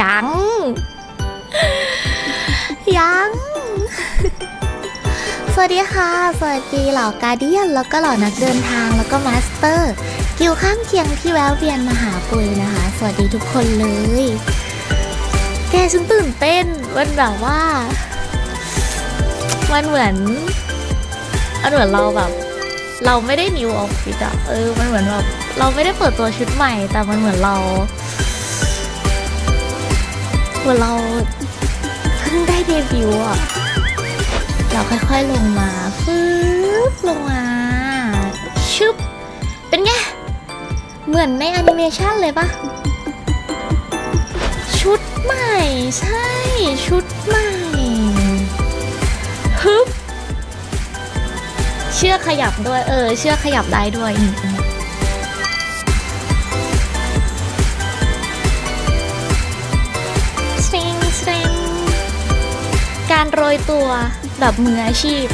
ยัง ยัง สวัสดีค่ะ สวัสดีเหล่ากาเดียน แล้วก็เหล่านักเดินทางแล้วก็มาสเตอร์ กิวข้างเคียงที่แวะเวียนมาหาปุยนะคะ สวัสดีทุกคนเลย แกฉันตื่นเต้นมันแบบว่า มันเหมือนมันเหมือนเราแบบ เราไม่ได้นิวออฟฟิศอะเออ มันเหมือนแบบเราไม่ได้เปิดตัวชุดใหม่ แต่มันเหมือนเรา เหมือเราเพิ่งได้เดบิวต์อะเราค่อยๆลงมาฟืบลงมาชึบเป็นไง เหมือนในแอนิเมชันเลยปะชุดใหม่ ใช่ ชุดใหม่ฮึบเชือกขยับด้วย เออ เชือกขยับได้ด้วยนี่ต การโรยตัวแบบมืออาชีพ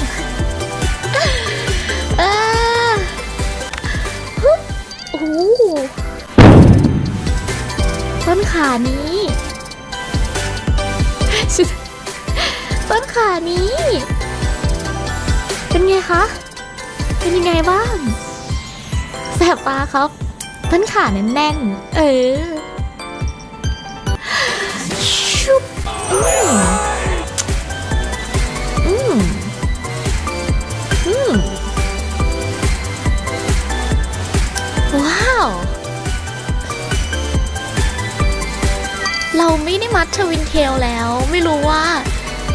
เออฮึโอ้โหต้นขานี้ต้นขานี้ เป็นไงคะ เป็นยังไงบ้าง แสบตาครับ ต้นขาแน่นๆ เออ เราไม่ได้มัดทวินเทลแล้ว ไม่รู้ว่า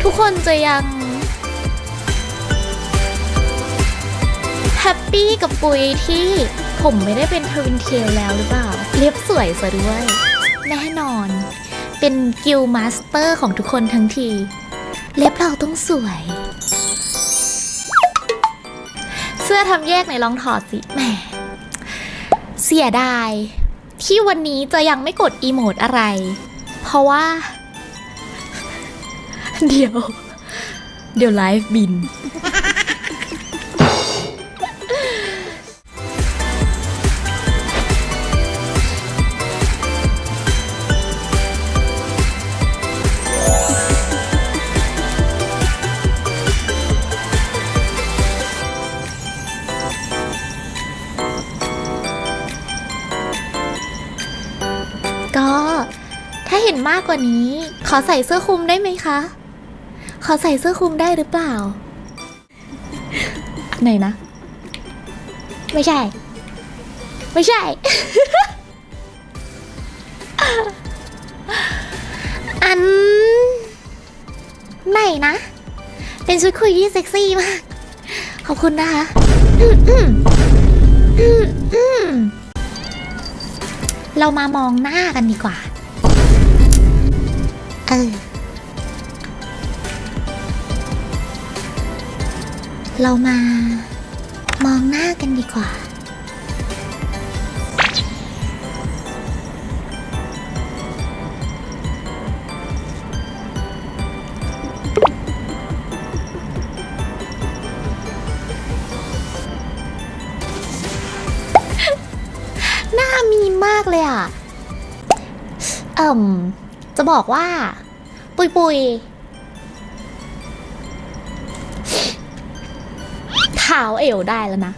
ทุกคนจะยังแฮปปี้กับปุยที่ผมไม่ได้เป็นทวินเทลแล้วหรือเปล่า เรียบสวยซะด้วย แน่นอน เป็นกิลมาสเตอร์ของทุกคนทั้งที เล็บเราต้องสวย เสื้อทำแยกไหนลองถอดสิแหมเสียดายที่วันนี้จะยังไม่กดอีโมดอะไร เพราะว่า เดี๋ยว เดี๋ยวไลฟ์บินก็ ห็นมากกว่านี้ ขอใส่เสื้อคลุมได้ไหมคะ ขอใส่เสื้อคลุมได้หรือเปล่า ไหนนะ ไม่ใช่ ไม่ใช่ อัน ไหนนะ เป็นชุดคุยที่เซ็กซี่มาก ขอบคุณนะคะเรามามองหน้ากันดีกว่า เออ เรามามองหน้ากันดีกว่า หน้ามีมากเลยอะ เอ่ม จะบอกว่า ปุยปุยเท้าเอวได้แล้วนะ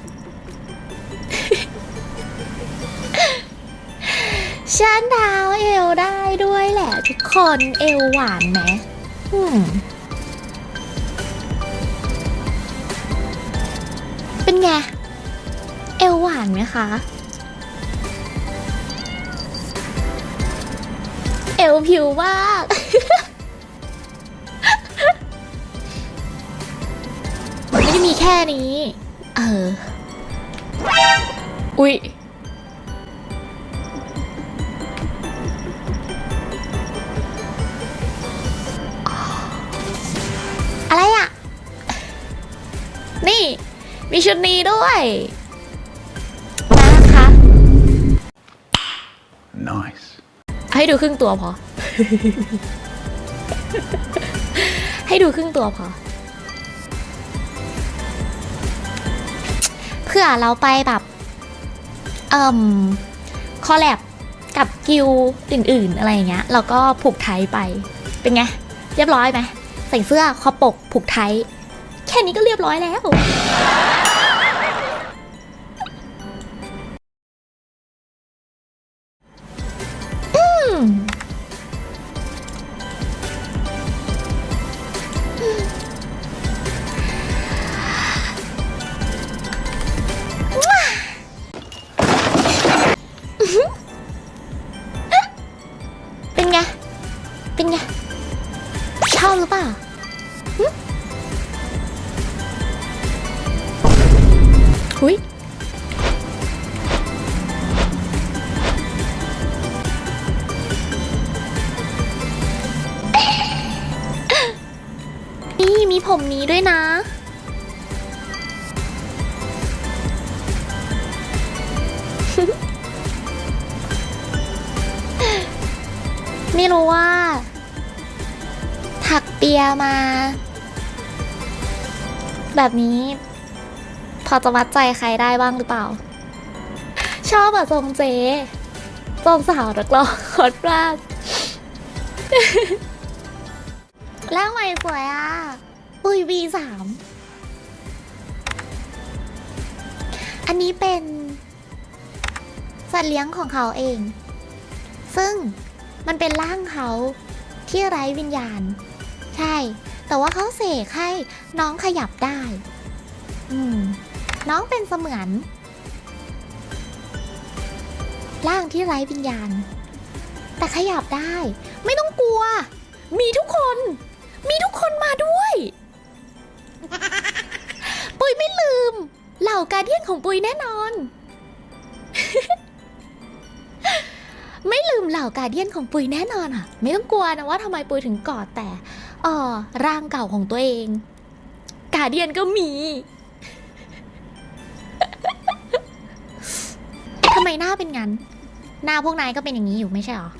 ฉันเท้าเอวได้ด้วยแหละทุกคนเอวหวานไหมมเป็นไง เอวหวานไหมคะ อวผิวมาก ไม่ได้มีแค่นี้ เออ อุ๊ยอะไรอะ นี่ มีชุดนี้ด้วยนะคะ Nice. ให้ดูครึ่งตัวพอ ให้ดูครึ่งตัวพอ เพื่อเราไปแบบเอ่มคอลแลบกับกิลอื่นๆ อะไรอย่างเงี้ย เราก็ผูกไทยไป เป็นไง เรียบร้อยไหม ใส่เสื้อคอปกผูกไทย แค่นี้ก็เรียบร้อยแล้ว หุยนี่มีผมนี้ด้วยนะ ไม่รู้ว่า ถักเปียมา แบบนี้ อจะวัดใจใครได้บ้างหรือเปล่า ชอบอะทรงเจทรงสาวนักร้องโคตรมากแล้วใหม่สวยอะ ปุยวีสามอันนี้เป็น สัตว์เลี้ยงของเขาเอง ซึ่งมันเป็นร่างเขาที่ไร้วิญญาณ ใช่ แต่ว่าเขาเสกให้น้องขยับได้ อืม น้องเป็นเสมือนร่างที่ไร้วิญญาณ แต่ขยับได้ ไม่ต้องกลัว มีทุกคน มีทุกคนมาด้วย ปุยไม่ลืม เหล่าการเดียนของปุยแน่นอน ไม่ลืมเหล่าการเดียนของปุยแน่นอนอะ ไม่ต้องกลัวนะว่าทำไมปุยถึงกอดแต่เออร่างเก่าของตัวเอง กาเดียนก็มีำไมหน้าเป็นงั้น หน้าพวกนายก็เป็นอย่างนี้อยู่ไม่ใช่หรอ